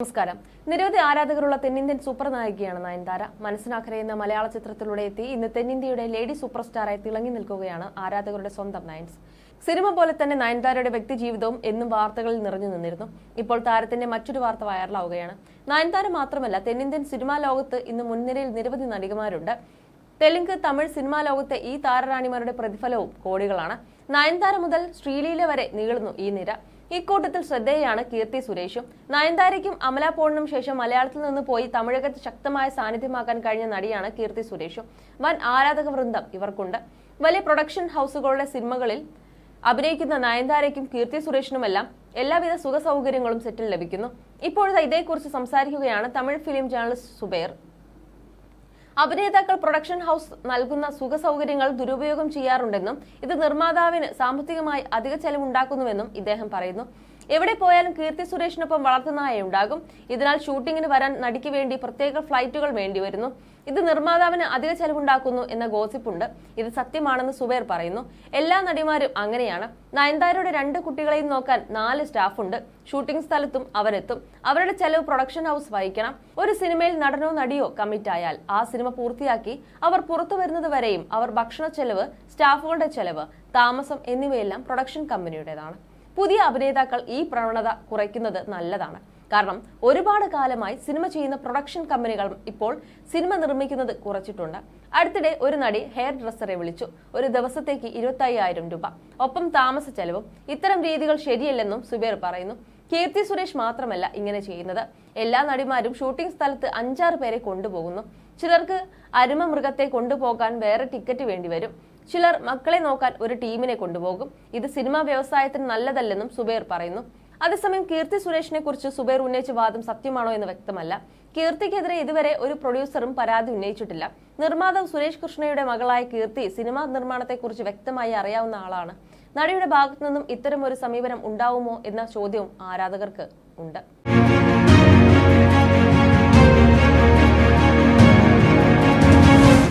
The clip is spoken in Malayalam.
നമസ്കാരം. നിരവധി ആരാധകരുള്ള തെന്നിന്ത്യൻ സൂപ്പർ നായികയാണ് നയൻതാര. മനസ്സിനാക്കര എന്ന മലയാള ചിത്രത്തിലൂടെ എത്തി ഇന്ന് തെന്നിന്ത്യയുടെ ലേഡി സൂപ്പർ സ്റ്റാറായി തിളങ്ങി നിൽക്കുകയാണ് ആരാധകരുടെ സ്വന്തം നയൻസ്. സിനിമ പോലെ തന്നെ നയൻതാരയുടെ വ്യക്തിജീവിതവും എന്നും വാർത്തകളിൽ നിറഞ്ഞു നിന്നിരുന്നു. ഇപ്പോൾ താരത്തിന്റെ മറ്റൊരു വാർത്ത വൈറലാവുകയാണ്. നയൻതാര മാത്രമല്ല തെന്നിന്ത്യൻ സിനിമാ ലോകത്ത് ഇന്ന് മുൻനിരയിൽ നിരവധി നടികമാരുണ്ട്. തെലുങ്ക് തമിഴ് സിനിമാ ലോകത്തെ ഈ താരറാണിമാരുടെ പ്രതിഫലവും കോടികളാണ്. നയൻതാര മുതൽ ശ്രീലീല വരെ നീളുന്നു ഈ നിര. ഇക്കൂട്ടത്തിൽ ശ്രദ്ധേയാണ് കീർത്തി സുരേഷും. നയൻതാരയ്ക്കും അമല പോളിനും ശേഷം മലയാളത്തിൽ നിന്ന് പോയി തമിഴകത്ത് ശക്തമായ സാന്നിധ്യമാക്കാൻ കഴിഞ്ഞ നടിയാണ് കീർത്തി സുരേഷും. വൻ ആരാധക വൃന്ദം ഇവർക്കുണ്ട്. വലിയ പ്രൊഡക്ഷൻ ഹൗസുകളുടെ സിനിമകളിൽ അഭിനയിക്കുന്ന നയൻതാരയ്ക്കും കീർത്തി സുരേഷിനുമെല്ലാം എല്ലാവിധ സുഖ സൗകര്യങ്ങളും സെറ്റിൽ ലഭിക്കുന്നു. ഇപ്പോഴത്തെ ഇതേക്കുറിച്ച് സംസാരിക്കുകയാണ് തമിഴ് ഫിലിം ജേർണലിസ്റ്റ് സുബൈർ. അഭിനേതാക്കൾ പ്രൊഡക്ഷൻ ഹൗസ് നൽകുന്ന സുഖ സൗകര്യങ്ങൾ ദുരുപയോഗം ചെയ്യാറുണ്ടെന്നും ഇത് നിർമ്മാതാവിന് സാമ്പത്തികമായി അധിക ചെലവുണ്ടാക്കുന്നുവെന്നും ഇദ്ദേഹം പറയുന്നു. എവിടെ പോയാലും കീർത്തി സുരേഷിനൊപ്പം വളർത്തുനായ ഉണ്ടാകും. ഇതിനാൽ ഷൂട്ടിങ്ങിന് വരാൻ നടിക്ക് വേണ്ടി പ്രത്യേക ഫ്ലൈറ്റുകൾ വേണ്ടിവരുന്നു ഇത് നിർമ്മാതാവിന് അധിക ചെലവുണ്ടാക്കുന്നു എന്ന ഗോസിപ്പുണ്ട്. ഇത് സത്യമാണെന്ന് സുബേർ പറയുന്നു. എല്ലാ നടിമാരും അങ്ങനെയാണ്. നയൻതാരയുടെ രണ്ട് കുട്ടികളെയും നോക്കാൻ നാല് സ്റ്റാഫുണ്ട്. ഷൂട്ടിംഗ് സ്ഥലത്തും അവരെത്തും. അവരുടെ ചെലവ് പ്രൊഡക്ഷൻ ഹൗസ് വഹിക്കണം. ഒരു സിനിമയിൽ നടനോ നടിയോ കമ്മിറ്റ് ആയാൽ ആ സിനിമ പൂർത്തിയാക്കി അവർ പുറത്തു വരുന്നത് വരെയും അവർ ഭക്ഷണ ചെലവ് സ്റ്റാഫുകളുടെ ചെലവ് താമസം എന്നിവയെല്ലാം പ്രൊഡക്ഷൻ കമ്പനിയുടേതാണ്. പുതിയ അഭിനേതാക്കൾ ഈ പ്രവണത കുറയ്ക്കുന്നത് നല്ലതാണ്. കാരണം ഒരുപാട് കാലമായി സിനിമ ചെയ്യുന്ന പ്രൊഡക്ഷൻ കമ്പനികൾ ഇപ്പോൾ സിനിമ നിർമ്മിക്കുന്നത് കുറച്ചിട്ടുണ്ട്. അടുത്തിടെ ഒരു നടി ഹെയർ ഡ്രസ്സറെ വിളിച്ചു. ഒരു ദിവസത്തേക്ക് ഇരുപത്തി അയ്യായിരം രൂപ. ഒപ്പം താമസ ചെലവും ഇത്തരം രീതികൾ ശരിയല്ലെന്നും സുബേർ പറയുന്നു. കീർത്തി സുരേഷ് മാത്രമല്ല ഇങ്ങനെ ചെയ്യുന്നത്. എല്ലാ നടിമാരും ഷൂട്ടിംഗ് സ്ഥലത്ത് അഞ്ചാറ് പേരെ കൊണ്ടുപോകുന്നു. ചിലർക്ക് അരുമ മൃഗത്തെ കൊണ്ടുപോകാൻ വേറെ ടിക്കറ്റ് വേണ്ടിവരും ചിലർ മക്കളെ നോക്കാൻ ഒരു ടീമിനെ കൊണ്ടുപോകും. ഇത് സിനിമാ വ്യവസായത്തിന് നല്ലതല്ലെന്നും സുബൈർ പറയുന്നു. അതേസമയം കീർത്തി സുരേഷിനെ കുറിച്ച് സുബൈർ ഉന്നയിച്ച വാദം സത്യമാണോ എന്ന് വ്യക്തമല്ല. കീർത്തിക്കെതിരെ ഇതുവരെ ഒരു പ്രൊഡ്യൂസറും പരാതി ഉന്നയിച്ചിട്ടില്ല. നിർമ്മാതാവ് സുരേഷ് കൃഷ്ണയുടെ മകളായ കീർത്തി സിനിമാ നിർമ്മാണത്തെക്കുറിച്ച് വ്യക്തമായി അറിയാവുന്ന ആളാണ്. നടിയുടെ ഭാഗത്തു നിന്നും ഇത്തരം ഒരു സമീപനം ഉണ്ടാവുമോ എന്ന ചോദ്യവും ആരാധകർക്ക് ഉണ്ട്.